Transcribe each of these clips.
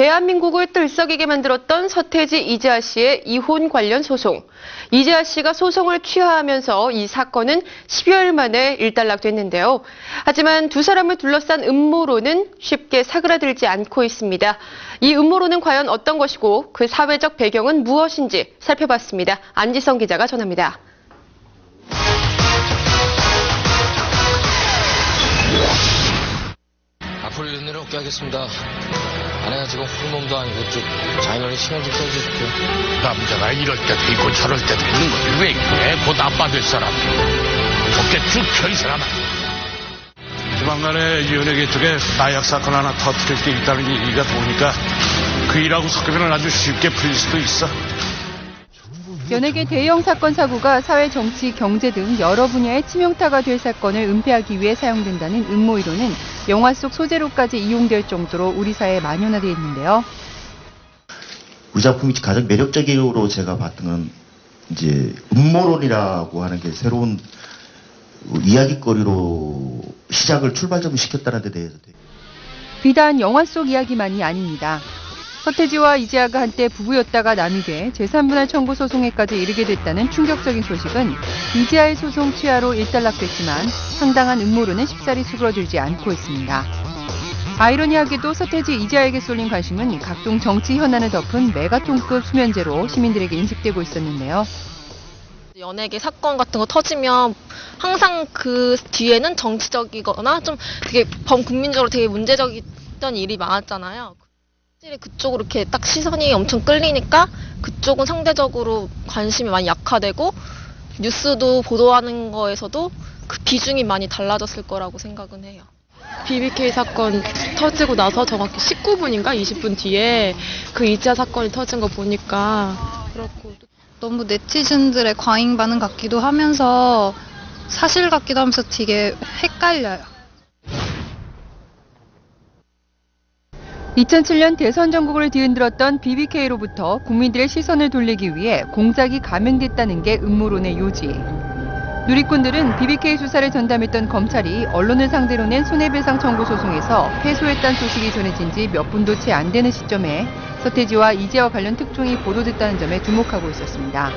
대한민국을 들썩이게 만들었던 서태지 이재하 씨의 이혼 관련 소송. 이재하 씨가 소송을 취하하면서 이 사건은 10여일 만에 일단락됐는데요. 하지만 두 사람을 둘러싼 음모론은 쉽게 사그라들지 않고 있습니다. 이 음모론은 과연 어떤 것이고 그 사회적 배경은 무엇인지 살펴봤습니다. 안지성 기자가 전합니다. 앞으로 이런 일은 없게 하겠습니다. 아내가 지금 hormon도 아니고 좀 자연원이 신경 좀 써주십시오. 남자가 이럴 때도 있고 저럴 때도 있는 걸왜 그래? 곧 아빠 될 사람. 어깨 쭉 펴, 이 사람아. 조만간에 연예계 쪽에 마약 사건 하나 터뜨릴 게 있다는 얘기가 도니까 그 일하고 섞으면 아주 쉽게 풀릴 수도 있어. 연예계 대형 사건 사고가 사회, 정치, 경제 등 여러 분야의 치명타가 될 사건을 은폐하기 위해 사용된다는 음모 이론은 영화 속 소재로까지 이용될 정도로 우리 사회에 만연화되어 있는데요. 우리 작품이 가장 매력적으로 제가 봤던 건 이제 음모론이라고 하는 게 새로운 이야기거리로 시작을 출발점을 시켰다는 데 대해서 비단 영화 속 이야기만이 아닙니다. 서태지와 이재하가 한때 부부였다가 남이 돼 제3분할 청구 소송에까지 이르게 됐다는 충격적인 소식은 이재하의 소송 취하로 일단락됐지만 상당한 음모론은 쉽사리 수그러들지 않고 있습니다. 아이러니하게도 서태지 이재하에게 쏠린 관심은 각종 정치 현안을 덮은 메가톤급 수면제로 시민들에게 인식되고 있었는데요. 연예계 사건 같은 거 터지면 항상 그 뒤에는 정치적이거나 좀 되게 범국민적으로 되게 문제적이던 일이 많았잖아요. 확실히 그쪽으로 이렇게 딱 시선이 엄청 끌리니까 그쪽은 상대적으로 관심이 많이 약화되고 뉴스도 보도하는 거에서도 그 비중이 많이 달라졌을 거라고 생각은 해요. BBK 사건 터지고 나서 정확히 19분인가 20분 뒤에 그 2차 사건이 터진 거 보니까 그렇고 너무 네티즌들의 과잉 반응 같기도 하면서 사실 같기도 하면서 되게 헷갈려요. 2007년 대선 전국을 뒤흔들었던 BBK로부터 국민들의 시선을 돌리기 위해 공작이 감행됐다는 게 음모론의 요지. 누리꾼들은 BBK 수사를 전담했던 검찰이 언론을 상대로 낸 손해배상 청구 소송에서 패소했다는 소식이 전해진 지 몇 분도 채 안 되는 시점에 서태지와 이재와 관련 특종이 보도됐다는 점에 주목하고 있었습니다.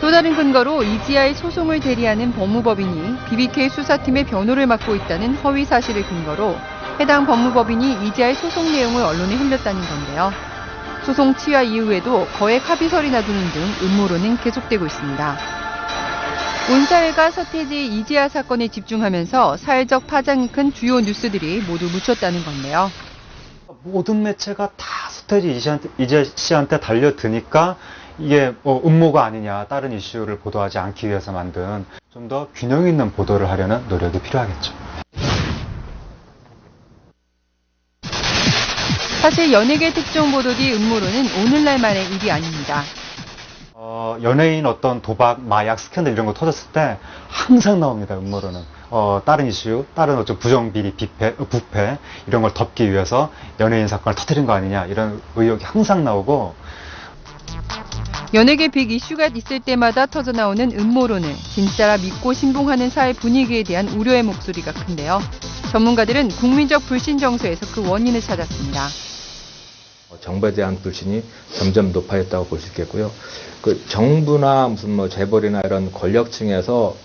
또 다른 근거로 이지아의 소송을 대리하는 법무법인이 BBK 수사팀의 변호를 맡고 있다는 허위 사실을 근거로 해당 법무법인이 이지아의 소송 내용을 언론에 흘렸다는 건데요. 소송 취하 이후에도 거액 합의서를 놔두는 등 음모론은 계속되고 있습니다. 온 사회가 서태지 이지아 사건에 집중하면서 사회적 파장이 큰 주요 뉴스들이 모두 묻혔다는 건데요. 모든 매체가 다 서태지 이지한테, 이재 씨한테 달려드니까 이게 뭐 음모가 아니냐 다른 이슈를 보도하지 않기 위해서 만든 좀 더 균형 있는 보도를 하려는 노력이 필요하겠죠. 사실 연예계 특종 보도 뒤 음모론은 오늘날만의 일이 아닙니다. 어, 연예인 어떤 도박, 마약, 스캔들 이런 거 터졌을 때 항상 나옵니다, 음모론은. 어, 다른 이슈, 다른 어떤 부정비리, 비패, 어, 부패, 이런 걸 덮기 위해서 연예인 사건을 터뜨린 거 아니냐, 이런 의혹이 항상 나오고, 연예계 빅 이슈가 있을 때마다 터져나오는 음모론을 진짜라 믿고 신봉하는 사회 분위기에 대한 우려의 목소리가 큰데요. 전문가들은 국민적 불신 정서에서 그 원인을 찾았습니다. 정부에 대한 불신이 점점 높아졌다고 볼 수 있겠고요. 그 정부나 무슨 뭐 재벌이나 이런 권력층에서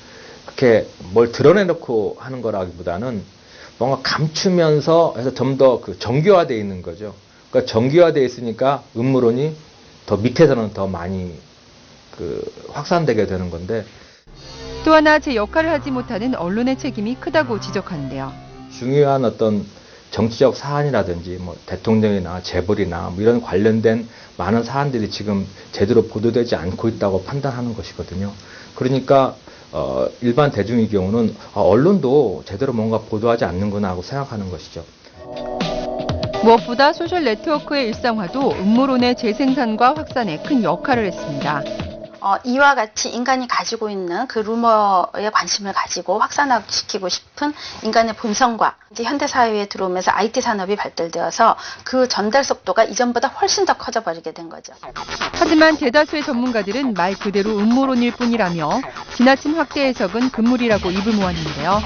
그렇게 뭘 드러내놓고 하는 거라기보다는 뭔가 감추면서 해서 좀 더 그 정교화되어 있는 거죠. 그러니까 정교화되어 있으니까 음모론이 더 밑에서는 더 많이 그 확산되게 되는 건데 또 하나 제 역할을 하지 못하는 언론의 책임이 크다고 지적하는데요. 중요한 어떤 정치적 사안이라든지 뭐 대통령이나 재벌이나 뭐 이런 관련된 많은 사안들이 지금 제대로 보도되지 않고 있다고 판단하는 것이거든요. 그러니까 어, 일반 대중의 경우는 아, 언론도 제대로 뭔가 보도하지 않는구나 하고 생각하는 것이죠. 무엇보다 소셜 네트워크의 일상화도 음모론의 재생산과 확산에 큰 역할을 했습니다. 어, 이와 같이 인간이 가지고 있는 그 루머에 관심을 가지고 확산시키고 싶은 인간의 본성과 이제 현대 사회에 들어오면서 IT 산업이 발달되어서 그 전달 속도가 이전보다 훨씬 더 커져 버리게 된 거죠. 하지만 대다수의 전문가들은 말 그대로 음모론일 뿐이라며 지나친 확대 해석은 금물이라고 입을 모았는데요.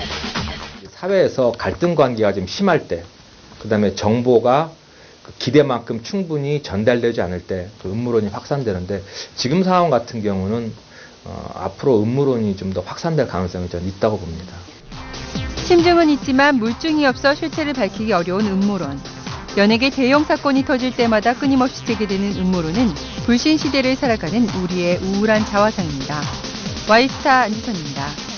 사회에서 갈등 관계가 좀 심할 때, 그 다음에 정보가 그 기대만큼 충분히 전달되지 않을 때 그 음모론이 확산되는데 지금 상황 같은 경우는 어, 앞으로 음모론이 좀 더 확산될 가능성이 저는 있다고 봅니다. 심증은 있지만 물증이 없어 실체를 밝히기 어려운 음모론. 연예계 대형 사건이 터질 때마다 끊임없이 제기되는 음모론은 불신 시대를 살아가는 우리의 우울한 자화상입니다. 와이스타 안지선입니다.